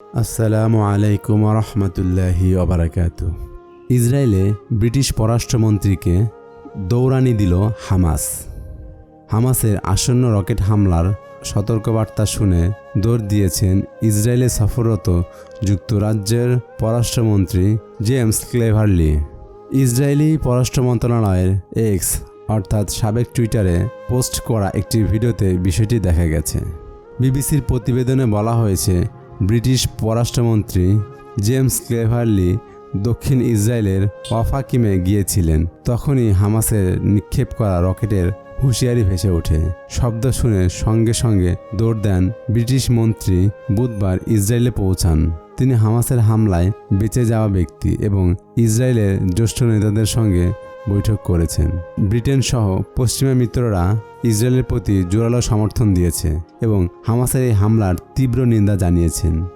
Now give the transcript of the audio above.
আসসালামু আলাইকুম রহমতুল্লাহি অবরাকাত ইসরায়েলে ব্রিটিশ পররাষ্ট্রমন্ত্রীকে দৌড়ানি দিল হামাস। হামাসের আসন্ন রকেট হামলার সতর্কবার্তা শুনে দৌড় দিয়েছেন ইসরায়েলে সফররত যুক্তরাজ্যের পররাষ্ট্রমন্ত্রী জেমস ক্লেভারলি। ইসরায়েলি পররাষ্ট্র মন্ত্রণালয়ের এক্স, অর্থাৎ সাবেক টুইটারে পোস্ট করা একটি ভিডিওতে বিষয়টি দেখা গেছে। বিবিসির প্রতিবেদনে বলা হয়েছে ব্রিটিশ পররাষ্ট্রমন্ত্রী জেমস ক্লেভারলি দক্ষিণ ইসরায়েলের অফাকিমে গিয়েছিলেন। তখনই হামাসের নিক্ষেপ করা রকেটের হুঁশিয়ারি ভেসে ওঠে। শব্দ শুনে সঙ্গে সঙ্গে দৌড় দেন ব্রিটিশ মন্ত্রী বুধবার ইসরায়েলে পৌঁছান। তিনি হামাসের হামলায় বেঁচে যাওয়া ব্যক্তি এবং ইসরায়েলের জ্যেষ্ঠ নেতাদের সঙ্গে বৈঠক করেছেন। ব্রিটেন সহ পশ্চিমা মিত্ররা ইসরায়েলের প্রতি জোরালো সমর্থন দিয়েছে এবং হামাসের এই হামলার তীব্র নিন্দা জানিয়েছেন।